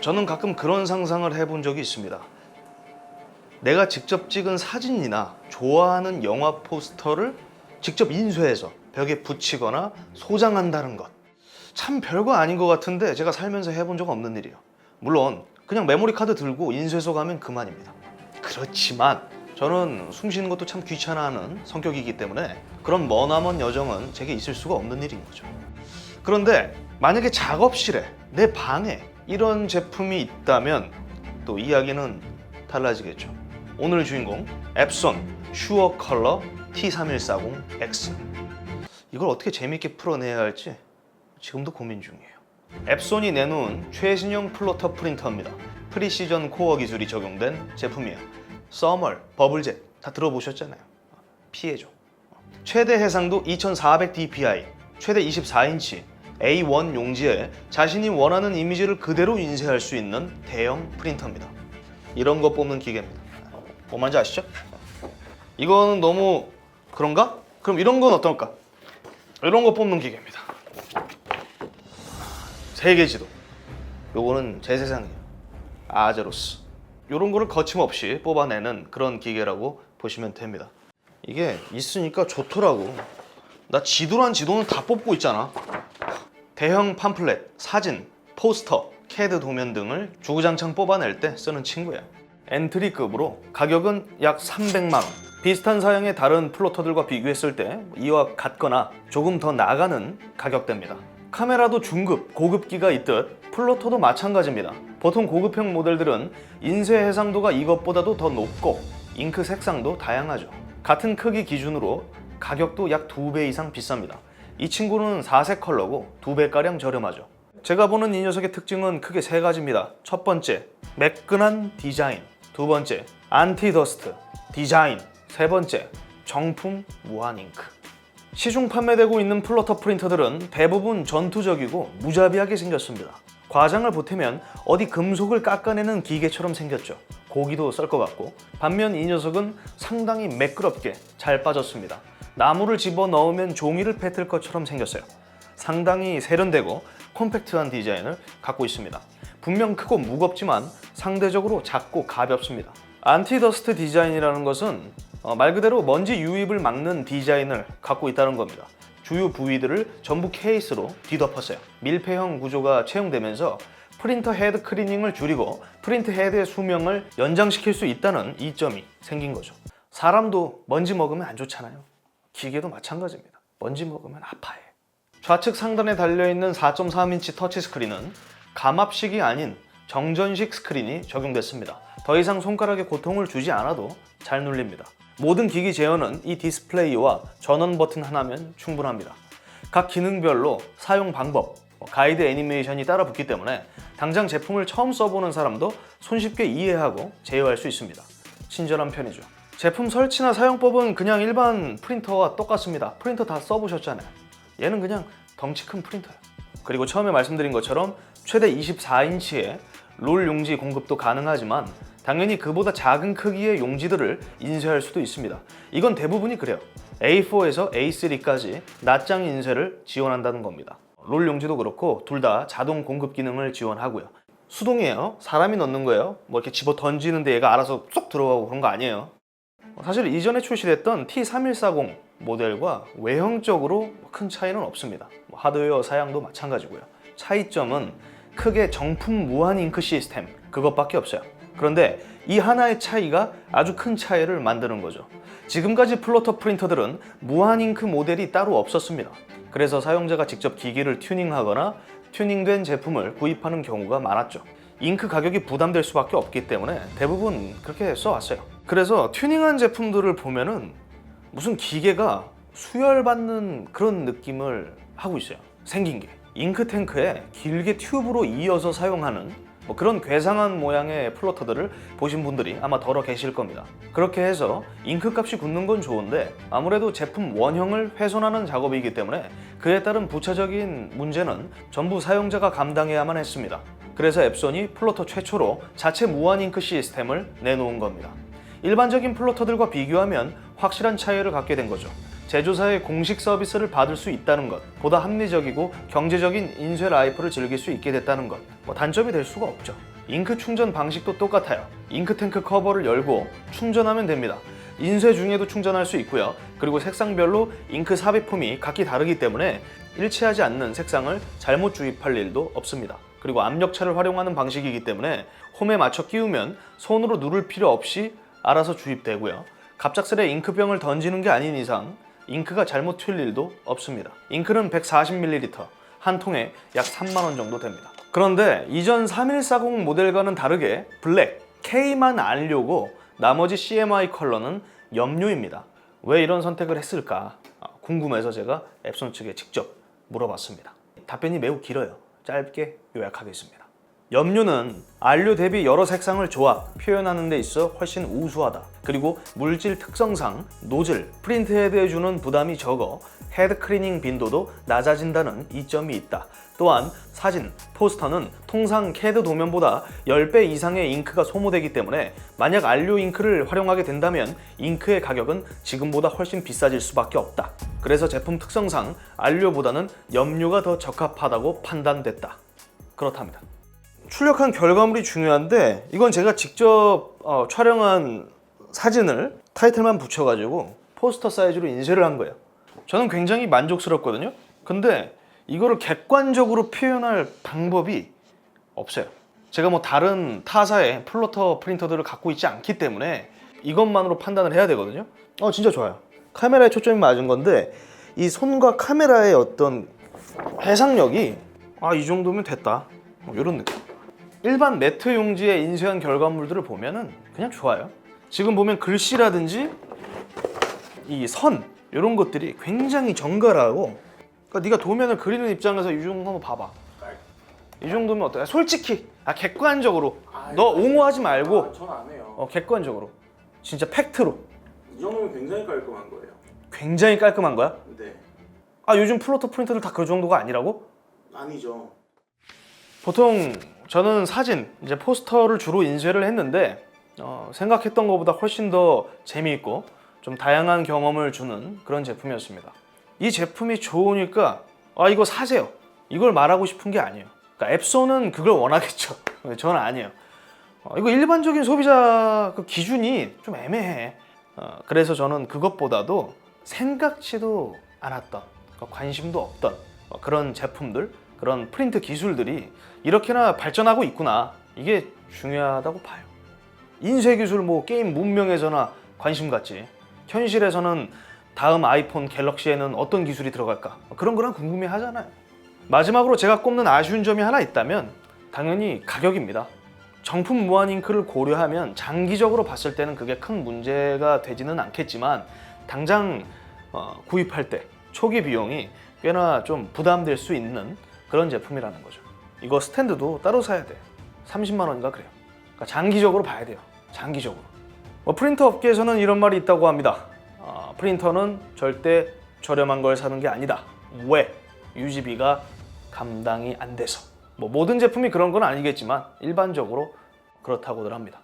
저는 가끔 그런 상상을 해본 적이 있습니다. 내가 직접 찍은 사진이나 좋아하는 영화 포스터를 직접 인쇄해서 벽에 붙이거나 소장한다는 것. 참 별거 아닌 것 같은데 제가 살면서 해본 적 없는 일이에요. 물론 그냥 메모리 카드 들고 인쇄소 가면 그만입니다. 그렇지만 저는 숨 쉬는 것도 참 귀찮아하는 성격이기 때문에 그런 머나먼 여정은 제게 있을 수가 없는 일인 거죠. 그런데 만약에 작업실에 내 방에 이런 제품이 있다면 또 이야기는 달라지겠죠. 오늘 주인공 앱손 슈어 컬러 T3140X 이걸 어떻게 재밌게 풀어내야 할지 지금도 고민 중이에요. 앱손이 내놓은 최신형 플로터 프린터입니다. 프리시전 코어 기술이 적용된 제품이에요. 써멀, 버블젯 다 들어보셨잖아요. 피해줘. 최대 해상도 2400 dpi, 최대 24인치 A1 용지에 자신이 원하는 이미지를 그대로 인쇄할 수 있는 대형 프린터입니다. 이런 거 뽑는 기계입니다. 뭐 뭔지 아시죠? 이거는 너무 그런가? 그럼 이런 건 어떨까? 이런 거 뽑는 기계입니다. 세계 지도. 요거는 제 세상이에요. 아제로스. 요런 거를 거침없이 뽑아내는 그런 기계라고 보시면 됩니다. 이게 있으니까 좋더라고. 나 지도란 지도는 다 뽑고 있잖아. 대형 팜플렛, 사진, 포스터, 캐드 도면 등을 주구장창 뽑아낼 때 쓰는 친구야. 엔트리급으로 가격은 약 300만 원. 비슷한 사양의 다른 플로터들과 비교했을 때 이와 같거나 조금 더 나가는 가격대입니다. 카메라도 중급, 고급기가 있듯 플로터도 마찬가지입니다. 보통 고급형 모델들은 인쇄 해상도가 이것보다도 더 높고 잉크 색상도 다양하죠. 같은 크기 기준으로 가격도 약 2배 이상 비쌉니다. 이 친구는 4색 컬러고 2배가량 저렴하죠. 제가 보는 이 녀석의 특징은 크게 세 가지입니다. 첫 번째, 매끈한 디자인. 두 번째, 안티 더스트 디자인. 세 번째, 정품 무한 잉크. 시중 판매되고 있는 플로터 프린터들은 대부분 전투적이고 무자비하게 생겼습니다. 과장을 보태면 어디 금속을 깎아내는 기계처럼 생겼죠. 고기도 썰 것 같고 반면 이 녀석은 상당히 매끄럽게 잘 빠졌습니다. 나무를 집어 넣으면 종이를 뱉을 것처럼 생겼어요. 상당히 세련되고 콤팩트한 디자인을 갖고 있습니다. 분명 크고 무겁지만 상대적으로 작고 가볍습니다. 안티더스트 디자인이라는 것은 어, 말 그대로 먼지 유입을 막는 디자인을 갖고 있다는 겁니다. 주요 부위들을 전부 케이스로 뒤덮었어요. 밀폐형 구조가 채용되면서 프린터 헤드 클리닝을 줄이고 프린트 헤드의 수명을 연장시킬 수 있다는 이점이 생긴 거죠. 사람도 먼지 먹으면 안 좋잖아요. 기계도 마찬가지입니다. 먼지 먹으면 아파해. 좌측 상단에 달려있는 4.3인치 터치 스크린은 감압식이 아닌 정전식 스크린이 적용됐습니다. 더 이상 손가락에 고통을 주지 않아도 잘 눌립니다. 모든 기기 제어는 이 디스플레이와 전원 버튼 하나면 충분합니다. 각 기능별로 사용 방법, 뭐 가이드 애니메이션이 따라 붙기 때문에 당장 제품을 처음 써보는 사람도 손쉽게 이해하고 제어할 수 있습니다. 친절한 편이죠. 제품 설치나 사용법은 그냥 일반 프린터와 똑같습니다. 프린터 다 써보셨잖아요. 얘는 그냥 덩치 큰 프린터예요. 그리고 처음에 말씀드린 것처럼 최대 24인치의 롤 용지 공급도 가능하지만 당연히 그보다 작은 크기의 용지들을 인쇄할 수도 있습니다. 이건 대부분이 그래요. A4에서 A3까지 낱장 인쇄를 지원한다는 겁니다. 롤 용지도 그렇고 둘 다 자동 공급 기능을 지원하고요. 수동이에요. 사람이 넣는 거예요. 뭐 이렇게 집어 던지는데 얘가 알아서 쏙 들어가고 그런 거 아니에요. 사실 이전에 출시됐던 T3140 모델과 외형적으로 큰 차이는 없습니다. 뭐 하드웨어 사양도 마찬가지고요. 차이점은 크게 정품 무한 잉크 시스템 그것밖에 없어요. 그런데 이 하나의 차이가 아주 큰 차이를 만드는 거죠. 지금까지 플로터 프린터들은 무한 잉크 모델이 따로 없었습니다. 그래서 사용자가 직접 기기를 튜닝하거나 튜닝된 제품을 구입하는 경우가 많았죠. 잉크 가격이 부담될 수밖에 없기 때문에 대부분 그렇게 써왔어요. 그래서 튜닝한 제품들을 보면은 무슨 기계가 수혈받는 그런 느낌을 하고 있어요. 생긴 게. 잉크 탱크에 길게 튜브로 이어서 사용하는 뭐 그런 괴상한 모양의 플로터들을 보신 분들이 아마 덜어 계실 겁니다. 그렇게 해서 잉크 값이 굳는 건 좋은데 아무래도 제품 원형을 훼손하는 작업이기 때문에 그에 따른 부차적인 문제는 전부 사용자가 감당해야만 했습니다. 그래서 앱손이 플로터 최초로 자체 무한 잉크 시스템을 내놓은 겁니다. 일반적인 플로터들과 비교하면 확실한 차이를 갖게 된 거죠. 제조사의 공식 서비스를 받을 수 있다는 것, 보다 합리적이고 경제적인 인쇄 라이프를 즐길 수 있게 됐다는 것, 뭐 단점이 될 수가 없죠. 잉크 충전 방식도 똑같아요. 잉크탱크 커버를 열고 충전하면 됩니다. 인쇄 중에도 충전할 수 있고요. 그리고 색상별로 잉크 삽입품이 각기 다르기 때문에 일치하지 않는 색상을 잘못 주입할 일도 없습니다. 그리고 압력차를 활용하는 방식이기 때문에 홈에 맞춰 끼우면 손으로 누를 필요 없이 알아서 주입되고요. 갑작스레 잉크병을 던지는 게 아닌 이상 잉크가 잘못 튈 일도 없습니다. 잉크는 140ml, 한 통에 약 3만 원 정도 됩니다. 그런데 이전 3140 모델과는 다르게 블랙, K만 알려고 나머지 CMY 컬러는 염료입니다. 왜 이런 선택을 했을까 아, 궁금해서 제가 앱손 측에 직접 물어봤습니다. 답변이 매우 길어요. 짧게 요약하겠습니다. 염료는 안료 대비 여러 색상을 조합, 표현하는 데 있어 훨씬 우수하다. 그리고 물질 특성상 노즐, 프린트 헤드에 주는 부담이 적어 헤드 클리닝 빈도도 낮아진다는 이점이 있다. 또한 사진, 포스터는 통상 캐드 도면보다 10배 이상의 잉크가 소모되기 때문에 만약 안료 잉크를 활용하게 된다면 잉크의 가격은 지금보다 훨씬 비싸질 수밖에 없다. 그래서 제품 특성상 안료보다는 염료가 더 적합하다고 판단됐다. 그렇답니다. 출력한 결과물이 중요한데 이건 제가 직접 어, 촬영한 사진을 타이틀만 붙여가지고 포스터 사이즈로 인쇄를 한 거예요. 저는 굉장히 만족스럽거든요. 근데 이거를 객관적으로 표현할 방법이 없어요. 제가 뭐 다른 타사의 플로터 프린터들을 갖고 있지 않기 때문에 이것만으로 판단을 해야 되거든요. 어 진짜 좋아요. 카메라에 초점이 맞은 건데 이 손과 카메라의 어떤 해상력이 아 이 정도면 됐다. 뭐 이런 느낌. 일반 매트 용지에 인쇄한 결과물들을 보면은 그냥 좋아요. 지금 보면 글씨라든지 이 선 이런 것들이 굉장히 정갈하고 그러니까 네가 도면을 그리는 입장에서 이 정도 한번 봐봐. 이 정도면 어때? 솔직히 아 객관적으로 너 옹호하지 말고 전안 해요. 어, 객관적으로 진짜 팩트로 이 정도면 굉장히 깔끔한 거예요. 굉장히 깔끔한 거야. 네. 아 요즘 플로터 프린터들 다 그 정도가 아니라고? 아니죠. 보통 저는 사진 이제 포스터를 주로 인쇄를 했는데 어, 생각했던 것보다 훨씬 더 재미있고 좀 다양한 경험을 주는 그런 제품이었습니다. 이 제품이 좋으니까 아 이거 사세요. 이걸 말하고 싶은 게 아니에요. 그러니까 앱손은 그걸 원하겠죠. 근데 저는 아니에요. 어, 이거 일반적인 소비자 그 기준이 좀 애매해. 어, 그래서 저는 그것보다도 생각지도 않았던 그러니까 관심도 없던 어, 그런 제품들, 그런 프린트 기술들이 이렇게나 발전하고 있구나. 이게 중요하다고 봐요. 인쇄 기술 뭐 게임 문명에서나 관심 갖지. 현실에서는 다음 아이폰 갤럭시에는 어떤 기술이 들어갈까? 그런 거랑 궁금해 하잖아요. 마지막으로 제가 꼽는 아쉬운 점이 하나 있다면 당연히 가격입니다. 정품 무한 잉크를 고려하면 장기적으로 봤을 때는 그게 큰 문제가 되지는 않겠지만 당장 어, 구입할 때 초기 비용이 꽤나 좀 부담될 수 있는 그런 제품이라는 거죠. 이거 스탠드도 따로 사야 돼. 30만 원인가 그래요. 그러니까 장기적으로 봐야 돼요. 장기적으로. 뭐 프린터 업계에서는 이런 말이 있다고 합니다. 아, 프린터는 절대 저렴한 걸 사는 게 아니다. 왜? 유지비가 감당이 안 돼서. 뭐 모든 제품이 그런 건 아니겠지만 일반적으로 그렇다고들 합니다.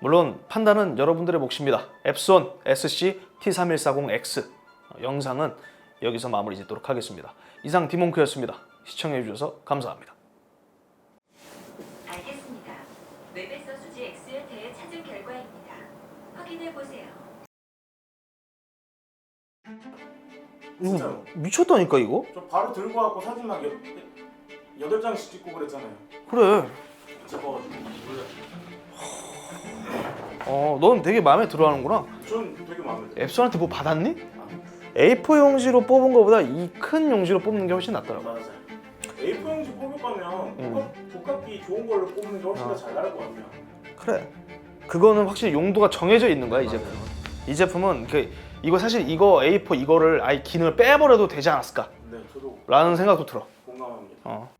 물론 판단은 여러분들의 몫입니다. 앱손 SC T3140X 어, 영상은 여기서 마무리 짓도록 하겠습니다. 이상 디몽크였습니다. 시청해 주셔서 감사합니다. 알겠습니다. 웹에서 수지 X에 대해 찾은 결과입니다. 확인해 보세요. 진짜요? 미쳤다니까 이거? 저 바로 들고 와갖고 사진 막 여, 여덟 장씩 찍고 그랬잖아요. 그래. 잡아가지고. 몰라. 어, 넌 되게 마음에 들어하는구나. 전 되게 마음에 들어요. 앱손한테 뭐 받았니? A4 용지로 뽑은 것보다 이 큰 용지로 뽑는 게 훨씬 낫더라고. 맞아요. 좋은 걸로 뽑는 게 훨씬 아. 더잘 나갈 것 같아요. 그래. 그거는 확실히 용도가 정해져 있는 거야 이. 제품은. 이 제품은 그 이거 사실 이거 A4 이거를 아예 기능을 빼버려도 되지 않았을까? 네, 저도 라는 생각도 들어. 공감합니다. 어.